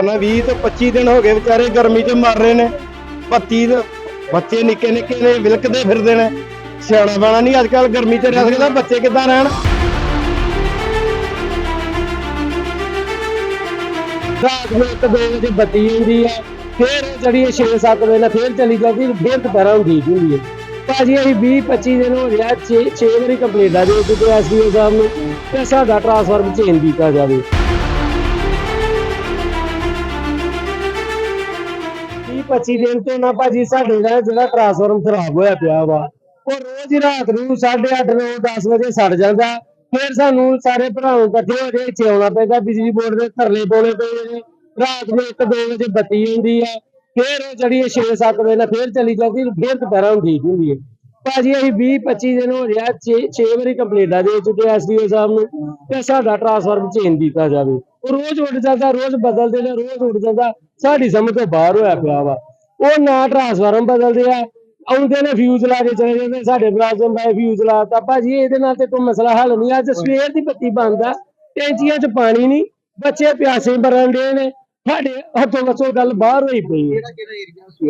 ਨਾ 20 ਤੋਂ 25 ਦਿਨ ਹੋ ਗਏ ਵਿਚਾਰੇ ਗਰਮੀ 'ਚ ਮਰ ਰਹੇ ਨੇ। ਪੱਤੀ ਬੱਚੇ ਨਿੱਕੇ ਨਿੱਕੇ ਨੇ, ਵਿਲਕਦੇ ਫਿਰਦੇ ਨੇ। ਸਿਆਣਾ ਬਣਾ ਨਹੀਂ ਅੱਜ ਕੱਲ ਗਰਮੀ 'ਚ ਰਹਿ ਸਕਦਾ, ਬੱਚੇ ਕਿੱਦਾਂ ਰਹਿਣ? ਰਾਤ ਨੂੰ ਇੱਕ ਦੋ ਵਜੇ ਬੱਤੀ ਹੁੰਦੀ ਹੈ ਫੇਰ ਜਿਹੜੀ 6-7 ਵਜੇ ਨਾਲ ਫਿਰ ਚਲੀ ਜਾਂਦੀ ਫਿਰ ਦੁਪਹਿਰਾਂ ਨੂੰ ਠੀਕ ਹੁੰਦੀ ਹੈ ਭਾਜੀ, ਅਸੀਂ 20 25 ਦਿਨ ਹੋ ਗਿਆ 6 6 ਵਾਰੀ ਕੰਪਲੀਟ ਆ ਜੋ ਕਿਤੇ ਐਸਡੀਓ ਸਾਹਿਬ ਨੂੰ ਤੇ ਸਾਡਾ ਟ੍ਰਾਂਸਫਾਰਮ ਚੇਂਜ ਕੀਤਾ ਜਾਵੇ। 25 ਦਿਨ ਤੋਂ ਨਾ ਭਾਜੀ ਸਾਡੇ ਦਾ ਜਿਹੜਾ ਟ੍ਰਾਂਸਫਾਰਮ ਖਰਾਬ ਹੋਇਆ ਪਿਆ ਵਾ, ਉਹ ਰੋਜ਼ ਹੀ ਰਾਤ ਨੂੰ 8:30 9 10 ਵਜੇ ਸੜ ਜਾਂਦਾ। ਫਿਰ ਸਾਨੂੰ ਸਾਰੇ ਭਰਾਵਾਂ ਇਕੱਠੇ ਹੋ ਕੇ ਇੱਥੇ ਆਉਣਾ ਪੈਂਦਾ, ਬਿਜਲੀ ਬੋਰਡ ਦੇ ਧਰਲੇ ਪਾਉਣੇ ਪੈਂਦੇ ਨੇ। ਰਾਤ ਨੂੰ 1 2 ਵਜੇ ਬੱਤੀ ਆਉਂਦੀ ਹੈ ਫਿਰ ਉਹ ਜਿਹੜੀ 6-7 ਵਜੇ ਨਾਲ ਫਿਰ ਚਲੀ ਜਾਂਦੀ ਫਿਰ ਦੁਪਹਿਰਾਂ ਨੂੰ ਠੀਕ ਹੁੰਦੀ ਹੈ ਭਾਜੀ, ਅਸੀਂ 20 25 ਦਿਨ ਹੋ ਗਿਆ 6 6 ਵਾਰੀ ਕੰਪਲੇਂਟਾਂ ਦੇ ਚੁੱਕੇ ਐਸਡੀਓ ਸਾਹਿਬ ਨੂੰ ਤੇ ਸਾਡਾ ਟ੍ਰਾਂਸਫਾਰਮ ਚੇਂਜ ਕੀਤਾ ਜਾਵੇ। ਉਹ ਰੋਜ਼ ਉੱਡ ਜਾਂਦਾ, ਰੋਜ਼ ਬਦਲਦੇ ਨੇ, ਰੋਜ਼ ਉੱਡ ਜਾਂਦਾ। ਸਾਡੀ ਸਮਝ ਤੋਂ ਬਾਹਰ ਹੋਇਆ ਪਿਆ ਵਾ। ਉਹ ਨਾ ਟ੍ਰਾਂਸਫਾਰਮ ਬਦਲਦੇ ਆ। ਆਉਂਦੇ ਨੇ ਫਿਊਜ਼ ਲਾ ਕੇ ਚਲੇ ਜਾਂਦੇ ਸਾਡੇ ਬਲਾਜ਼ਮ ਬਾਈ ਫਿਊਜ਼ ਲਾਤਾ ਭਾਜੀ ਇਹਦੇ ਨਾਲ ਤੇ ਕੋਈ ਮਸਲਾ ਹੱਲ ਨਹੀਂ ਅੱਜ ਸਵੇਰ ਦੀ ਬੱਤੀ ਬੰਦ ਆ। ਟੈਂਕੀਆਂ 'ਚ ਪਾਣੀ ਨਹੀਂ। ਬੱਚੇ ਪਿਆਸੇ ਮਰਨ ਦੇ ਨੇ। ਸਾਡੇ ਹੱਥੋਂ ਵੱਸੋਂ ਗੱਲ ਬਾਹਰ ਹੋਈ ਪਈ ਹੈ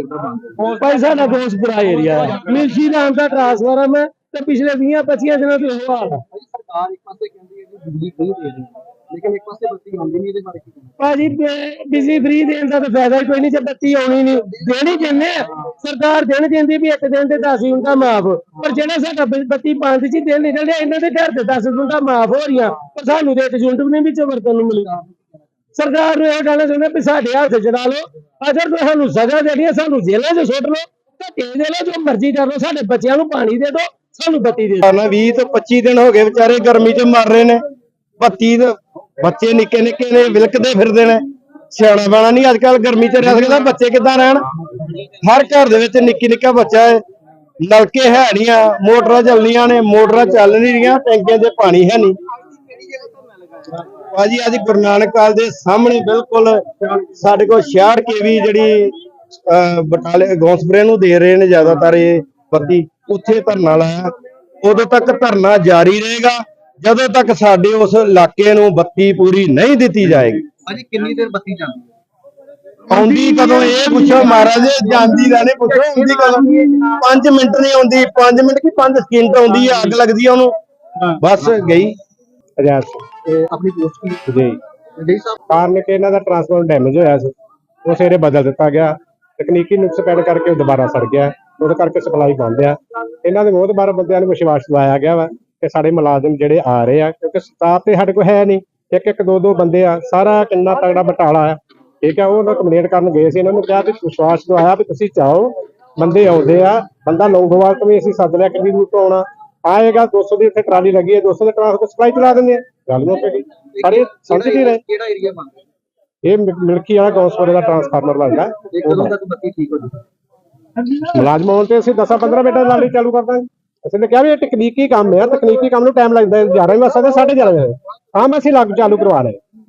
ਦਾ ਭਾਈ ਸਾਡਾ ਦੋਸਤਪੁਰਾ ਏਰੀਆ ਹੈ ਮਿਲਸ਼ੀ ਨਾਮ ਦਾ ਟ੍ਰਾਂਸਫਾਰਮ ਹੈ ਤੇ ਪਿਛਲੇ 20 25 ਦਿਨਾਂ ਤੋਂ ਇਹ ਹਾਲ ਹੈ ਸਰਕਾਰ ਇੱਕ ਪਾਸੇ ਕਹਿੰਦੀ ਹੈ ਕਿ ਬਿਜਲੀ ਫ੍ਰੀ ਦੇ ਰਹੀ ਹੈ। ਲੇਕਿਨ ਇੱਕ ਪਾਸੇ ਬੱਤੀ ਆਉਂਦੀ ਨਹੀਂ ਇਹਦੇ ਬਾਰੇ ਕੀ ਕਹਿਣਾ? ਭਾਜੀ ਬਿਜਲੀ ਫ੍ਰੀ ਦੇਣ ਦਾ ਤਾਂ ਫਾਇਦਾ ਹੀ ਕੋਈ ਨਹੀਂ ਜੇ ਬੱਤੀ ਆਉਣੀ ਨਹੀਂ। ਦੇਣੀ ਆ। ਸਰਕਾਰ ਦੇਣ ਕਹਿੰਦੀ ਵੀ ਇੱਕ ਦਿਨ ਤੇ 10 ਯੂਨਿਟਾਂ ਮਾਫ। ਪਰ ਜਿਹੜਾ ਸਾਡਾ ਬ- ਬੱਤੀ ਪੰਜ ਚ ਦਿਨ ਨਿਕਲਦੇ ਇਹਨਾਂ ਦੇ ਘਰ ਤੇ 10 ਯੂਨਿਟਾਂ ਮਾਫ ਹੋ ਰਹੀਆਂ ਪਰ ਸਾਨੂੰ ਤੇ ਇੱਕ ਯੂਨਿਟ ਵੀ ਨਹੀਂ ਵਿੱਚੋਂ ਵਰਤਨ ਨੂੰ ਮਿਲੀ ਸਰਕਾਰ ਨੂੰ ਇਹ ਕਹਿਣਾ ਚਾਹੁੰਦਾ ਵੀ ਸਾਡੇ ਹੱਥ ਚ ਲਾ ਲਓ। ਅਗਰ ਤੁਸੀਂ ਸਾਨੂੰ ਸਜ਼ਾ ਦੇਣੀ ਹੈ ਸਾਨੂੰ ਜੇਲ੍ਹਾਂ 'ਚ ਸੁੱਟ ਲਓ। ਤੇ ਦੇ ਲਓ ਜੋ ਮਰਜ਼ੀ ਕਰ ਲਓ ਸਾਡੇ ਬੱਚਿਆਂ ਨੂੰ ਪਾਣੀ ਦੇ ਦਿਓ ਸਾਨੂੰ ਬੱਤੀ ਦੇ ਦਿਓ। 20 ਤੋਂ 25 ਦਿਨ ਹੋ ਗਏ ਵਿਚਾਰੇ ਗਰਮੀ 'ਚ ਮਰ ਰਹੇ ਨੇ। ਬੱਤੀ ਦੇ ਬੱਚੇ ਨਿੱਕੇ ਨਿੱਕੇ ਨੇ ਵਿਲਕਦੇ ਫਿਰਦੇ ਨੇ। ਸਿਆਣਾ ਬਣਾ ਨਹੀਂ ਅੱਜ ਕੱਲ ਗਰਮੀ 'ਚ ਰਹਿ ਸਕਦਾ ਬੱਚੇ ਕਿੱਦਾਂ ਰਹਿਣ? ਹਰ ਘਰ ਦੇ ਵਿੱਚ ਨਿੱਕੀ ਨਿੱਕਾ ਬੱਚਾ ਹੈ। ਨਲਕੇ ਹੈ ਨਹੀਂ ਆ ਮੋਟਰਾਂ ਚੱਲਣੀਆਂ ਨੇ ਮੋਟਰਾਂ ਚੱਲ ਨਹੀਂ ਰਹੀਆਂ ਟੈਂਕੀਆਂ 'ਚ ਪਾਣੀ ਹੈ ਨਹੀਂ। ਭਾਜੀ ਅੱਜ ਗੁਰੂ ਨਾਨਕ ਕਾਲ ਦੇ ਸਾਹਮਣੇ ਬਿਲਕੁਲ ਸਾਡੇ ਕੋਲ 66 ਕੇਵੀ ਜਿਹੜੀ ਅਹ, ਬਟਾਲੇ ਗੌਂਸਪਰੇ ਨੂੰ ਦੇ ਰਹੇ ਨੇ ਜ਼ਿਆਦਾਤਰ ਇਹ ਬੱਤੀ ਉੱਥੇ ਧਰਨਾ ਲਾਇਆ। ਉਦੋਂ ਤੱਕ ਧਰਨਾ ਜਾਰੀ ਰਹੇਗਾ। ਜਦੋਂ ਤੱਕ ਸਾਡੇ ਉਸ ਇਲਾਕੇ ਨੂੰ ਬੱਤੀ ਪੂਰੀ ਨਹੀਂ ਦਿੱਤੀ ਜਾਏਗੀ। ਭਾਜੀ ਕਿੰਨੀ ਦੇਰ ਬੱਤੀ ਜਾਂਦੀ ਹੈ? ਆਉਂਦੀ ਕਦੋਂ ਇਹ ਪੁੱਛੋ ਮਹਾਰਾਜ ਜਾਂਦੀ ਦਾ ਨੇ ਪੁੱਛੋ ਆਉਂਦੀ ਕਦੋਂ? 5 ਮਿੰਟ ਨਹੀਂ ਆਉਂਦੀ 5 ਮਿੰਟ ਕੀ 5 ਸਕਿੰਟ ਆਉਂਦੀ ਆ ਅੱਗ ਲੱਗਦੀ ਆ ਉਹਨੂੰ। ਬਸ ਗਈ ਅਜਾਸ ਤੇ ਆਪਣੀ ਪੋਸਟ ਕੀ? ਜੀ। ਜੀ ਸਾਹਿਬ? ਕਾਰਨ ਕਿ ਇਹਨਾਂ ਦਾ ਟਰਾਂਸਫਾਰਮਰ ਡੈਮੇਜ ਹੋਇਆ ਸੀ ਉਹ ਸਵੇਰੇ ਬਦਲ ਦਿੱਤਾ ਗਿਆ। ਤਕਨੀਕੀ ਨੁਕਸ ਪੈਣ ਕਰਕੇ ਉਹ ਦੁਬਾਰਾ ਸੜ ਗਿਆ ਉਹਦੇ ਕਰਕੇ ਸਪਲਾਈ ਬੰਦ ਆ। ਇਹਨਾਂ ਦੇ ਬਹੁਤ ਬਾਰ ਬੰਦਿਆਂ ਨੂੰ ਵਿਸ਼ਵਾਸ ਦਿਵਾਇਆ ਗਿਆ ਵਾ। ਕਿ ਸਾਡੇ ਮੁਲਾਜ਼ਮ ਜਿਹੜੇ ਆ ਰਹੇ ਆ ਕਿਉਂਕਿ ਸਟਾਫ ਤੇ ਸਾਡੇ ਕੋਲ ਹੈ ਨਹੀਂ। ਇੱਕ ਇੱਕ ਦੋ ਦੋ ਬੰਦੇ ਆ ਸਾਰਾ ਕਿੰਨਾ ਤਗੜਾ ਬਟਾਲਾ ਆ। ਠੀਕ ਆ ਉਹ ਉਹਨਾਂ ਕੰਪਲੇਂਟ ਕਰਨ ਗਏ ਸੀ ਇਹਨਾਂ ਨੂੰ ਕਿਹਾ ਵੀ ਵਿਸ਼ਵਾਸ ਦਵਾਇਆ ਵੀ ਤੁਸੀਂ ਚਾਹੋ ਬੰਦੇ ਆਉਂਦੇ ਆ ਬੰਦਾ ਲੌਂਗੋਵਾਲ ਤੋਂ ਵੀ ਅਸੀਂ ਸੱਦ ਲਿਆ ਕਿੰਨੀ ਦੂਰ ਤੋਂ ਆਉਣਾ। ਆਏਗਾ 200 ਦੀ ਇੱਥੇ ਟਰਾਲੀ ਲੱਗੀ ਹੈ 200 ਦੇ ਟਰਾਂਸਪੋਰਟ ਸਪਲਾਈ ਚਲਾ ਦਿੰਦੇ ਆ। ਗੱਲ ਮੁੱਕ ਗਈ। ਸਾਰੇ ਸਮਝ ਨਹੀਂ ਰਹੇ। ਕਿਹੜਾ ਏਰੀਆ ਹੈ ਇਹ ਮਿਲਕੀ ਵਾਲਾ ਗੌਸਪੁਰੇ ਦਾ ਟਰਾਂਸਫਾਰਮਰ ਲੱਗਦਾ। ਇਹ ਕਦੋਂ ਤੱਕ ਬੱਤੀ ਠੀਕ ਹੋ ਜੂਗੀ ਮੁਲਾਜ਼ਮ ਆਉਣ ਤੇ ਅਸੀਂ 10 15 ਮਿੰਟਾਂ ਨਾਲ ਹੀ ਚਾਲੂ ਕਰ ਦਾਂਗੇ। ਅਸੀਂ ਨੇ ਕਿਹਾ ਵੀ ਇਹ ਤਕਨੀਕੀ ਕੰਮ ਹੈ, ਤਕਨੀਕੀ ਕੰਮ ਨੂੰ ਟਾਈਮ ਲੱਗਦਾ ਹੈ 11 ਵਜੇ ਸਕਦਾ 11:30 ਵਜੇ। ਆਮ ਅਸੀਂ ਲੱਗ ਚਾਲੂ ਕਰਵਾ ਰਹੇ।